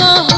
গো।